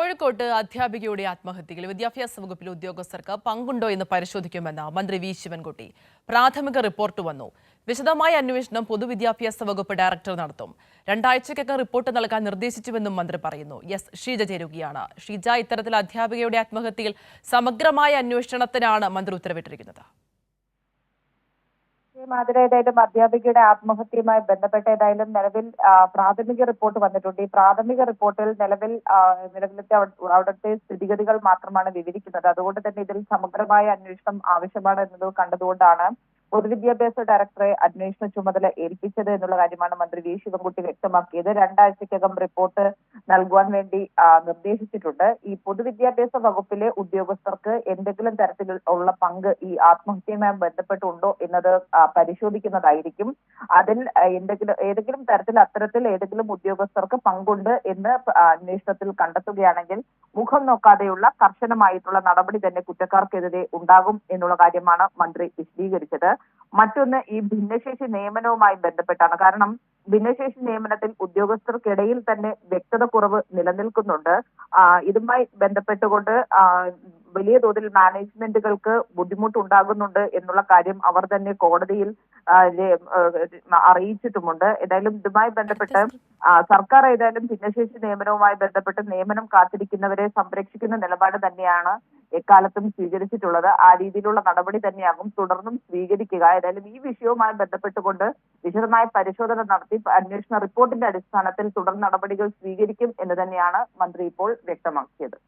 കോഴിക്കോട്ട് അധ്യാപികയുടെ ആത്മഹത്യയിൽ വിദ്യാഭ്യാസ വകുപ്പിലെ ഉദ്യോഗസ്ഥർക്ക് പങ്കുണ്ടോ എന്ന് പരിശോധിക്കുമെന്ന് മന്ത്രി വി ശിവൻകുട്ടി. പ്രാഥമിക റിപ്പോർട്ട് വന്നു. വിശദമായ അന്വേഷണം പൊതുവിദ്യാഭ്യാസ വകുപ്പ് ഡയറക്ടർ നടത്തും. രണ്ടാഴ്ചയ്ക്കകം റിപ്പോർട്ട് നൽകാൻ നിർദ്ദേശിച്ചുവെന്നും മന്ത്രി പറയുന്നു. എസ്. ഷീജ ചേരുകയാണ്. ഷീജ ഇത്തരത്തിൽ അധ്യാപികയുടെ ആത്മഹത്യയിൽ സമഗ്രമായ അന്വേഷണത്തിനാണ് മന്ത്രി ഉത്തരവിട്ടിരിക്കുന്നത്. മാതിരി ഏതായാലും അധ്യാപികയുടെ ആത്മഹത്യയുമായി ബന്ധപ്പെട്ട ഏതായാലും നിലവിൽ പ്രാഥമിക റിപ്പോർട്ട് വന്നിട്ടുണ്ട്. ഈ പ്രാഥമിക റിപ്പോർട്ടിൽ നിലവിൽ നിലവിലത്തെ അവിടുത്തെ സ്ഥിതിഗതികൾ മാത്രമാണ് വിവരിക്കുന്നത്. അതുകൊണ്ട് തന്നെ ഇതിൽ സമഗ്രമായ അന്വേഷണം ആവശ്യമാണ് എന്നത് കണ്ടതുകൊണ്ടാണ് പൊതുവിദ്യാഭ്യാസ ഡയറക്ടറെ അന്വേഷണ ചുമതല ഏൽപ്പിച്ചത് എന്നുള്ള കാര്യമാണ് മന്ത്രി വി. ശിവൻകുട്ടി വ്യക്തമാക്കിയത്. രണ്ടാഴ്ചക്കകം റിപ്പോർട്ട് നൽകുവാൻ വേണ്ടി നിർദ്ദേശിച്ചിട്ടുണ്ട്. ഈ പൊതുവിദ്യാഭ്യാസ വകുപ്പിലെ ഉദ്യോഗസ്ഥർക്ക് എന്തെങ്കിലും തരത്തിലുള്ള പങ്ക് ഈ ആത്മഹത്യയുമായി ബന്ധപ്പെട്ടുണ്ടോ എന്നത് പരിശോധിക്കുന്നതായിരിക്കും. അതിൽ എന്തെങ്കിലും ഏതെങ്കിലും തരത്തിൽ അത്തരത്തിൽ ഏതെങ്കിലും ഉദ്യോഗസ്ഥർക്ക് പങ്കുണ്ട് എന്ന് അന്വേഷണത്തിൽ കണ്ടെത്തുകയാണെങ്കിൽ മുഖം നോക്കാതെയുള്ള കർശനമായിട്ടുള്ള നടപടി തന്നെ കുറ്റക്കാർക്കെതിരെ ഉണ്ടാകും എന്നുള്ള കാര്യമാണ് മന്ത്രി വിശദീകരിച്ചത്. മറ്റൊന്ന് ഈ ഭിന്നശേഷി നിയമനവുമായി ബന്ധപ്പെട്ടാണ്. കാരണം ഭിന്നശേഷി നിയമനത്തിൽ ഉദ്യോഗസ്ഥർക്കിടയിൽ തന്നെ വ്യക്തത കുറവ് നിലനിൽക്കുന്നുണ്ട്. ഇതുമായി ബന്ധപ്പെട്ടുകൊണ്ട് വലിയ തോതിൽ മാനേജ്മെന്റുകൾക്ക് ബുദ്ധിമുട്ടുണ്ടാകുന്നുണ്ട് എന്നുള്ള കാര്യം അവർ തന്നെ കോടതിയിൽ അറിയിച്ചിട്ടുമുണ്ട്. ഏതായാലും ഇതുമായി ബന്ധപ്പെട്ട് സർക്കാർ ഏതായാലും ഭിന്നശേഷി നിയമനവുമായി ബന്ധപ്പെട്ട് നിയമനം കാത്തിരിക്കുന്നവരെ സംരക്ഷിക്കുന്ന നിലപാട് തന്നെയാണ് എക്കാലത്തും സ്വീകരിച്ചിട്ടുള്ളത് ആ രീതിയിലുള്ള നടപടി തന്നെയാകും തുടർന്നും സ്വീകരിക്കുക. ഏതായാലും ഈ വിഷയവുമായി ബന്ധപ്പെട്ടുകൊണ്ട് വിശദമായ പരിശോധന നടത്തി അന്വേഷണ റിപ്പോർട്ടിന്റെ അടിസ്ഥാനത്തിൽ തുടർ നടപടികൾ സ്വീകരിക്കും എന്ന് തന്നെയാണ് മന്ത്രി ഇപ്പോൾ വ്യക്തമാക്കിയത്.